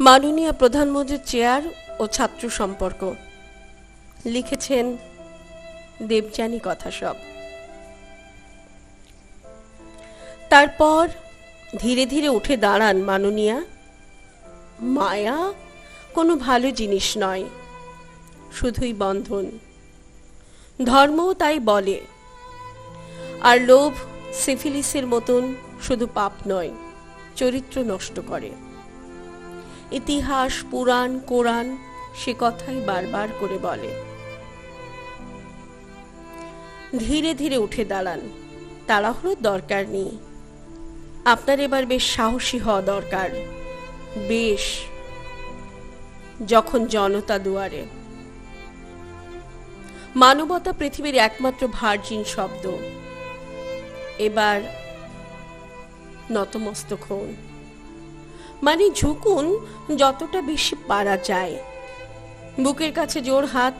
মাননীয় প্রধানমন্ত্রীর চেয়ার ও ছাত্র সম্পর্ক। লিখেছেন দেবযানী কথা সব তারপর ধীরে ধীরে উঠে দাঁড়ান মাননীয়া। মায়া কোনো ভালো জিনিস নয়, শুধুই বন্ধন। ধর্মও তাই বলে, আর লোভ, সিফিলিসের মতন শুধু পাপ নয়, চরিত্র নষ্ট করে। ইতিহাস, পুরাণ, কোরআন সে কথাই বারবার করে বলে। ধীরে ধীরে উঠে দাঁড়ান। তাড়াহুড়োর দরকার নেই। আপনার এবার বেশ সাহসী হওয়া দরকার। বেশ। যখন জনতা দুয়ারে। মানবতা পৃথিবীর একমাত্র ভার্জিন শব্দ। এবার নতমস্তক হন। মানে ঝুঁকুন যতটা বেশি পারা যায়। বুকের কাছে জোর হাত,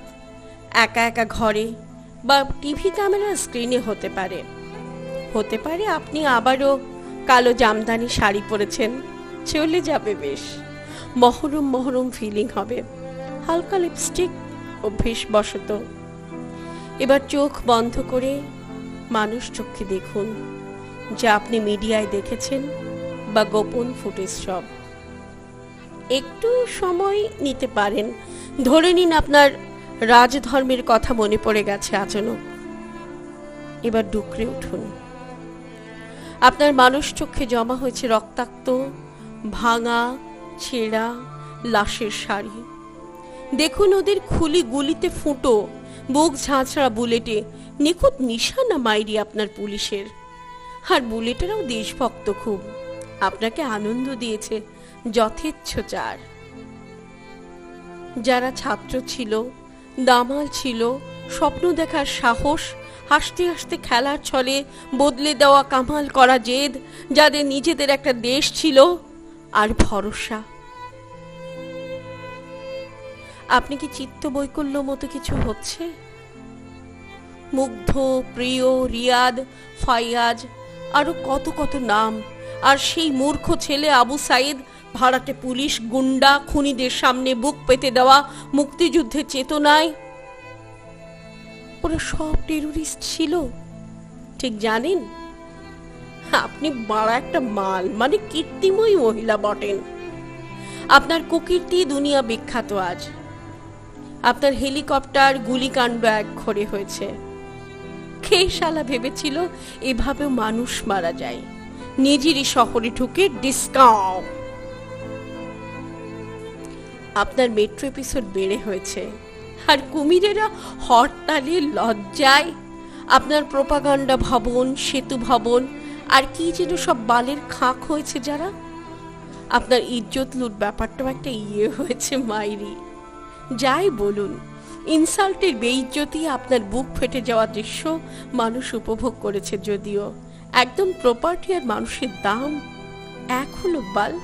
একা একা ঘরে বা টিভি ক্যামেরার স্ক্রিনে হতে পারে। হতে পারে আপনি আবারও কালো জামদানি শাড়ি পরেছেন, চলে যাবে বেশ। মহরম মহরম ফিলিং হবে। হালকা লিপস্টিক অভ্যেস বশত এবার চোখ বন্ধ করে মানুষ চোখে দেখুন। যা আপনি মিডিয়ায় দেখেছেন বা গোপন ফুটেজ সব। একটু সময় নিতে পারেন। ধরে নিন আপনার রাজধর্মের কথা মনে পড়ে গেছে আচানক এবার ডুকরে উঠুন। আপনার মানুষ চোখে জমা হয়েছে রক্তাক্ত, ভাঙা, ছেঁড়া, লাশের শাড়ি। দেখুন ওদের খুলি গুলিতে ফুটো, বুক ঝাঁঝরা বুলেটে। নিখুঁত নিশানা মাইরি আপনার পুলিশের। আর বুলেটেরাও দেশভক্ত খুব। আপনাকে আনন্দ দিয়েছে যথেচ্ছ চার। যারা ছাত্র ছিল, দামাল ছিল, স্বপ্ন দেখার সাহস, হাসতে হাসতে খেলার ছলে বদলে দেওয়া কামাল করা জেদ, যাদের নিজেদের একটা দেশ ছিল আর ভরসা। আপনি কি চিত্ত বৈকল্য মতো কিছু হচ্ছে? মুগ্ধ, প্রিয়, রিয়াদ ফাইয়াজ আরও কত কত নাম আর সেই মূর্খ ছেলে আবু সাইদ, ভাড়াটে পুলিশ, গুন্ডা, খুনিদের সামনে বুক পেতে দেওয়া মুক্তিযুদ্ধের চেতনায়। ওরা সব টেরোরিস্ট ছিল। ঠিক জানেন? আপনি বাড়া একটা মাল মানে কীর্তিময়ী মহিলা বটেন। আপনার কুকীর্তি দুনিয়া বিখ্যাত আজ। আপনার হেলিকপ্টার, গুলিকাণ্ড এক ঘরে হয়েছে। কে শালা ভেবেছিল এভাবেও মানুষ মারা যায়। নিজেরই শহরে ঢুকে ডিসকাউন্ট আপনার মেট্রো এপিসোড বেড়ে হয়েছে। আর কুমিরেরা হরতালে, লজ্জায়। আপনার প্রপাগান্ডা ভবন, সেতু ভবন, আর কি যেন সব বালের খাঁক হয়েছে যারা। আপনার ইজ্জত লুট ব্যাপারটাও একটা ইয়ে হয়েছে, মাইরি। যাই বলুন ইনসাল্টের বেইজ্জতি আপনার বুক ফেটে যাওয়া দৃশ্য মানুষ উপভোগ করেছে যদিও। একদম প্রপার্টি আর মানুষের দাম এক হলো বাল।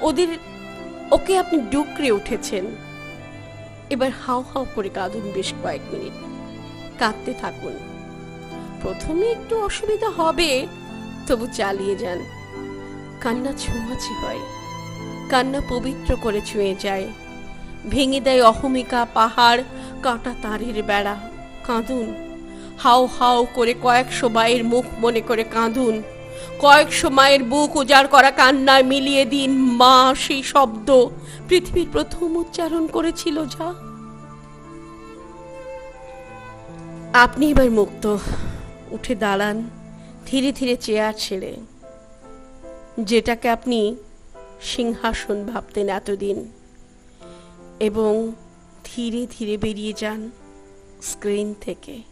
ওদের, ওকে আপনি ডুকরে উঠেছেন। এবার হাও হাও করে কাঁদুন বেশ কয়েক মিনিট। কাঁদতে থাকুন। প্রথমে একটু অসুবিধা হবে, তবু চালিয়ে যান। কান্না ছোঁয়াছি হয়। কান্না পবিত্র করে ছুঁয়ে যায়। ভেঙে দেয় অহমিকা পাহাড়, কাঁটা তারের বেড়া। কাঁদুন। হাও হাও করে কয়েকশো মায়ের মুখ মনে করে কাঁদুন। কয়েকশো মায়ের বুক উজাড় করা কান্নায় মিলিয়ে দিন মা সেই শব্দ। পৃথিবীর প্রথম উচ্চারণ করেছিল যা। আপনি এবার মুক্ত। উঠে দাঁড়ান, ধীরে ধীরে চেয়ার ছেড়ে। যেটাকে আপনি সিংহাসন ভাবতেন এতদিন। এবং ধীরে ধীরে বেরিয়ে যান স্ক্রিন থেকে।